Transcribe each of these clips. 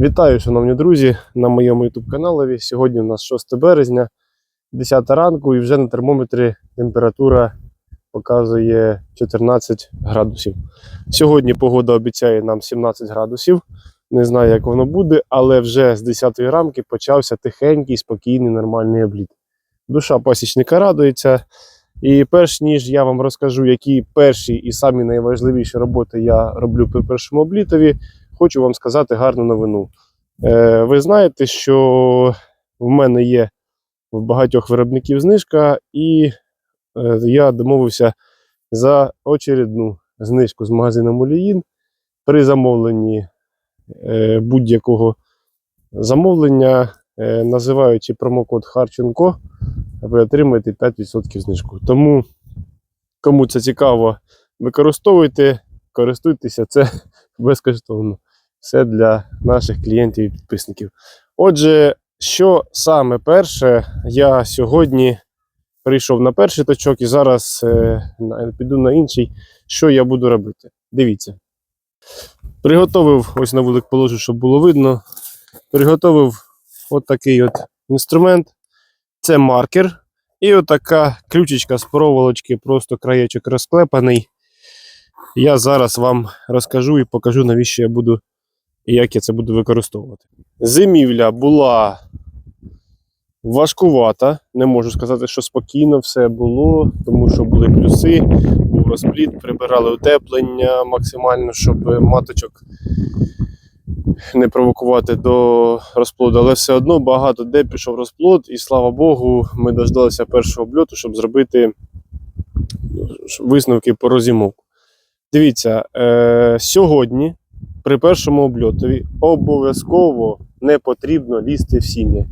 Вітаю, шановні друзі, на моєму YouTube каналі. Сьогодні у нас 6 березня, 10 ранку, і вже на термометрі температура показує 14 градусів. Сьогодні погода обіцяє нам 17 градусів. Не знаю, як воно буде, але вже з 10 ранки почався тихенький, спокійний, нормальний обліт. Душа пасічника радується. І перш ніж я вам розкажу, які перші і самі найважливіші роботи я роблю при першому облітові, хочу вам сказати гарну новину. Е, ви знаєте, що в мене є в багатьох виробників знижка, і е, я домовився за очередну знижку з магазином Оліїн при замовленні е, будь-якого замовлення, е, називаючи промокод Харченко, ви отримаєте 5% знижку. Тому, кому це цікаво, використовуйте, користуйтеся, це безкоштовно. Все для наших клієнтів і підписників. Отже, що саме перше, я сьогодні прийшов на перший точок і зараз е, піду на інший. Що я буду робити? Дивіться. Приготовив, ось на вулик положу, щоб було видно. Приготовив от такий от інструмент. Це маркер. І отака ключечка з проволочки, просто краєчок розклепаний. Я зараз вам розкажу і покажу, навіщо я буду і як я це буду використовувати. Зимівля була важкувата. Не можу сказати, що спокійно все було, тому що були плюси, був розпліт, прибирали утеплення максимально, щоб маточок не провокувати до розплоду. Але все одно багато де пішов розплод, і слава Богу, ми дождалися першого обльоту, щоб зробити висновки по розімовку. Дивіться, е, сьогодні при першому обльотові обов'язково не потрібно лізти в сім'ї.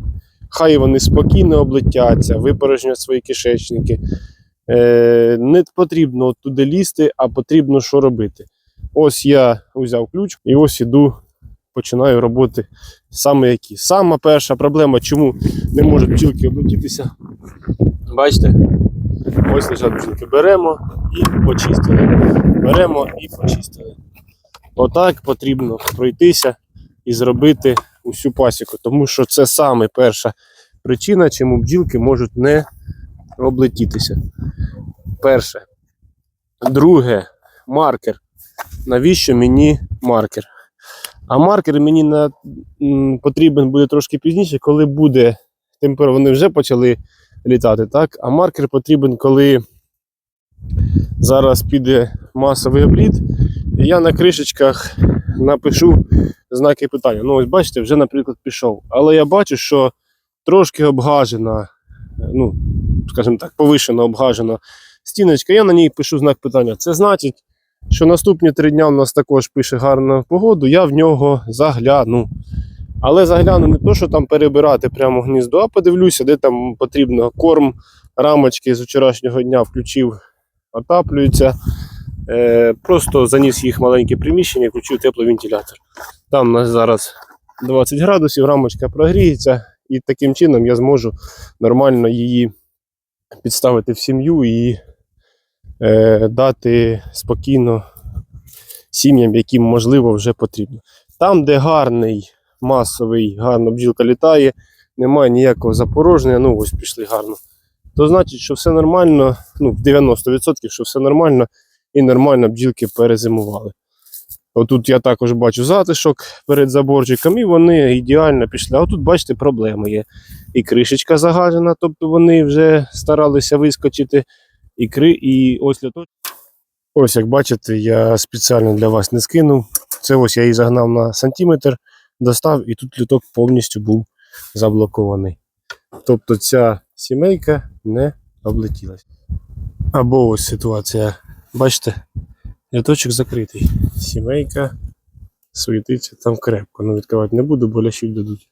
Хай вони спокійно облетяться, випорожнять свої кишечники. Е, не потрібно туди лізти, а потрібно що робити. Ось я взяв ключ і ось іду, починаю роботи саме які. Сама перша проблема, чому не можуть бджілки облетітися. Бачите? Ось лежать бджілки. Беремо і почистили. Беремо і почистили. Отак потрібно пройтися і зробити усю пасіку, тому що це саме перша причина, чому бджілки можуть не облетітися. Перше. Друге, маркер. Навіщо мені маркер? А маркер мені на, потрібен буде трошки пізніше, коли буде температура. Вони вже почали літати, так? А маркер потрібен, коли зараз піде масовий обліт, я на кришечках напишу знаки питання. Ну, ось бачите, вже, наприклад, пішов. Але я бачу, що трошки обгажена, ну, скажімо так, повишено обгажена стіночка. Я на ній пишу знак питання. Це значить, що наступні три дня у нас також пише гарну погоду, я в нього загляну. Але загляну не то, що там перебирати прямо гніздо, а подивлюся, де там потрібно корм, рамочки з вчорашнього дня включив, отаплюються. Е, просто заніс їх в маленьке приміщення, включив тепловентилятор. Там у нас зараз 20 градусів, рамочка прогріється, і таким чином я зможу нормально її підставити в сім'ю і е, дати спокійно сім'ям, яким можливо вже потрібно. Там, де гарний, масовий, гарно бджілка літає, немає ніякого запорожнення, ну ось пішли гарно. То значить, що все нормально, ну, в 90%, що все нормально, і нормально бджілки перезимували. Отут я також бачу затишок перед заборчиком, і вони ідеально пішли. А тут, бачите, проблема є. І кришечка загажена, тобто вони вже старалися вискочити. І кри, і ось льоток. Ось, як бачите, я спеціально для вас не скинув. Це ось я її загнав на сантиметр, достав, і тут люток повністю був заблокований. Тобто ця сімейка не облетілась. Або ось ситуація. Бачите, літочок закритий. Сімейка світиться там крепко. Ну, відкривати не буду, бо лящів дадуть.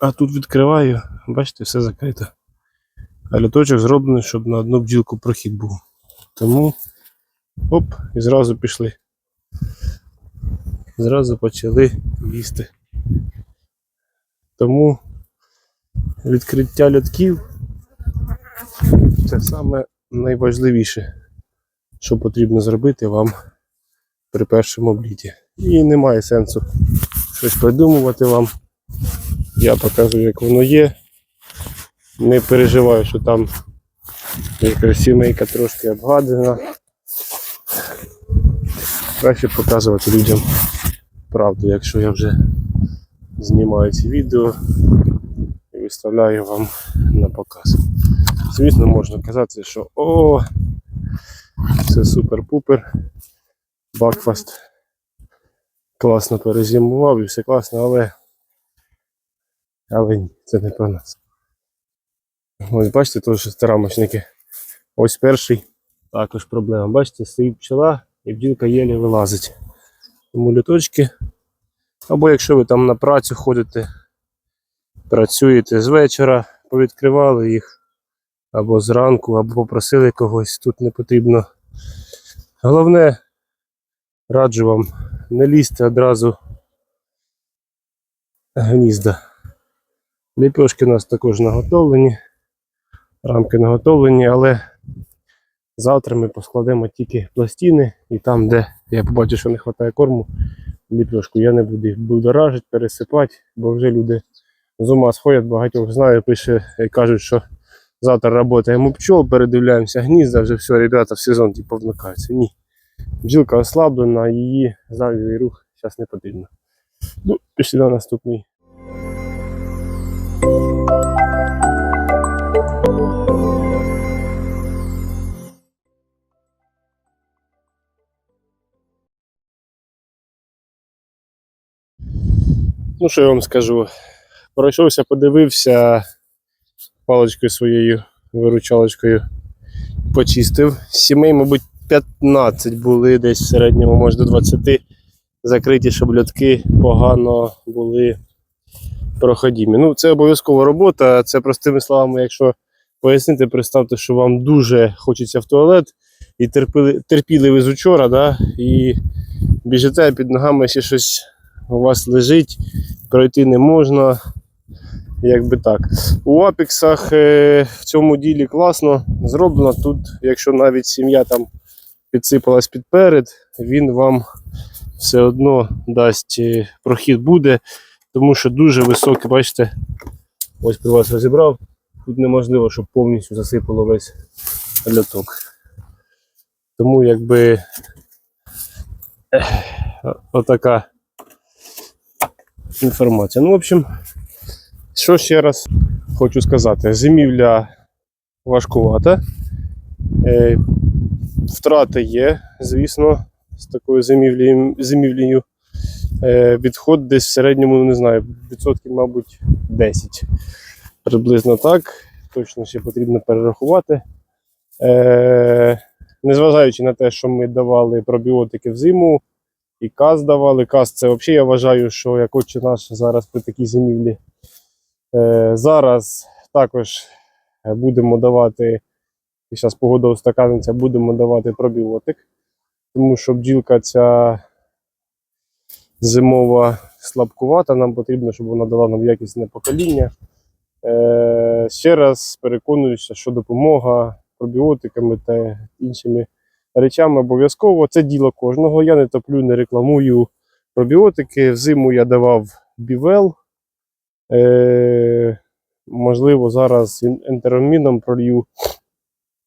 А тут відкриваю, бачите, все закрито. А літочок зроблений, щоб на одну бджілку прохід був. Тому оп, і зразу пішли. Зразу почали їсти. Тому відкриття льотків це саме найважливіше, що потрібно зробити вам при першому обліті. І немає сенсу щось придумувати вам. Я показую, як воно є. Не переживаю, що там якась сімейка трошки обгадена. Краще показувати людям правду, якщо я вже знімаю ці відео і виставляю вам на показ. Звісно, можна казати, що о, це супер-пупер. Бакфаст класно перезимував і все класно, але, але ні, це не про нас. Ось бачите, тут шестирамочники. Ось перший також проблема. Бачите, стоїть пчела і бджілка єлі вилазить. Тому літочки. Або якщо ви там на працю ходите, працюєте з вечора, повідкривали їх, або зранку, або попросили когось, тут не потрібно. Головне, раджу вам не лізьте одразу гнізда. Ліпешки у нас також наготовлені, рамки наготовлені, але завтра ми поскладемо тільки пластини і там, де я побачу, що не вистачає корму, ліпешку. Я не буду їх будоражити, пересипати, бо вже люди з ума сходять, багатьох знаю, пише і кажуть, що завтра працюємо пчол, передивляємося гнізда, вже все, ребята, в сезон типу, вмикаються. Ні. Бджілка ослаблена, її зайвий рух зараз не потрібно. Ну, пішли на наступний. Ну, що я вам скажу? Пройшовся, подивився паличкою своєю виручалочкою, почистив. Сімей, мабуть, 15 були десь в середньому, може до 20 закриті шаблятки погано були проходімі. Ну, це обов'язкова робота. Це простими словами, якщо пояснити, представте, що вам дуже хочеться в туалет і терпіли, терпіли ви з учора, да, і біжите під ногами ще щось у вас лежить, пройти не можна. Якби так. У апексах е, в цьому ділі класно зроблено. Тут, якщо навіть сім'я там підсипалась підперед, він вам все одно дасть е, прохід буде, тому що дуже високий, бачите, ось при вас розібрав. Тут неможливо, щоб повністю засипало весь льоток. Тому якби отака інформація. Ну, в общем, що ще раз хочу сказати: зимівля важкувата. Е, втрати є, звісно, з такою зимівлею. Е, відход десь в середньому, не знаю, відсотків, мабуть, 10. Приблизно так. Точно ще потрібно перерахувати. Е, незважаючи на те, що ми давали пробіотики в зиму, і каз давали. Каз це взагалі я вважаю, що як отче наш зараз при такій зимівлі. Е, зараз також будемо давати, і зараз погода устаканиться, будемо давати пробіотик, тому що бджілка ця зимова слабкувата, нам потрібно, щоб вона дала нам якісне покоління. Е, ще раз переконуюся, що допомога пробіотиками та іншими речами обов'язково. Це діло кожного. Я не топлю, не рекламую пробіотики. Взиму я давав бівел. Е, можливо, зараз ен- ентероміном пролью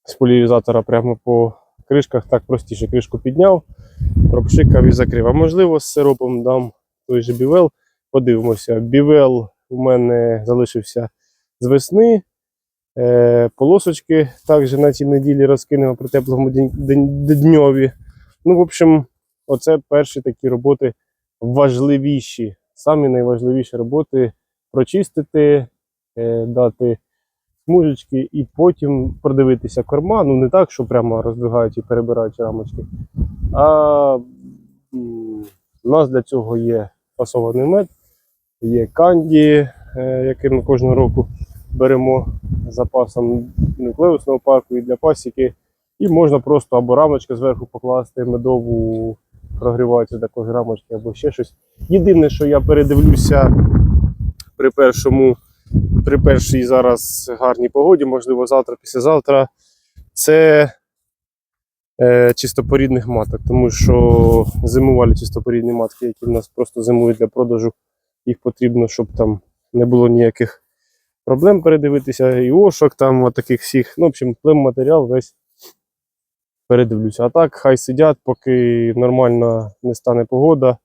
з поляризатора прямо по кришках. Так простіше кришку підняв, пропшикав і закрив. А можливо, з сиропом дам той же бівел. Подивимося. Бівел у мене залишився з весни. Е, полосочки також на цій неділі розкинемо при теплому дньові. Ну, в общем, оце перші такі роботи важливіші. Самі найважливіші роботи прочистити, е, дати смужечки і потім продивитися корма. Ну, не так, що прямо роздвигають і перебирають рамочки. А у нас для цього є фасований мед, є канді, е, який ми кожного року беремо запасом нуклеусного парку і для пасіки. І можна просто або рамочку зверху покласти медову, прогрівається також рамочки, або ще щось. Єдине, що я передивлюся при першому, при першій зараз гарній погоді, можливо, завтра, післязавтра, це е, чистопорідних маток, тому що зимувалі чистопорідні матки, які в нас просто зимують для продажу, їх потрібно, щоб там не було ніяких проблем передивитися, і ошок там, таких всіх. Ну, в общем, матеріал весь передивлюся. А так, хай сидять, поки нормально не стане погода,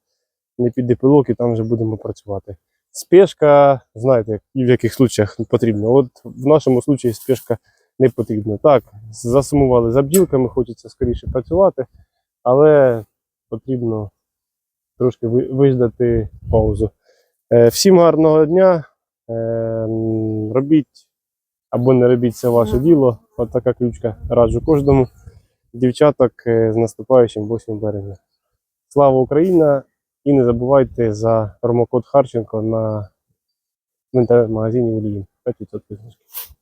не піде пилок, і там вже будемо працювати. Спешка, знаєте, і в яких случаях потрібно. От в нашому случаї спешка не потрібна. Так, засумували за бджілками, хочеться скоріше працювати, але потрібно трошки виждати паузу. Е, Всім гарного дня. Е, Робіть або не робіть це ваше діло. От така ключка раджу кожному. Дівчаток е, з наступаючим 8 березня. Слава Україна! І не забувайте за промокод Харченко на в інтернет-магазині Олії. 5% знижки.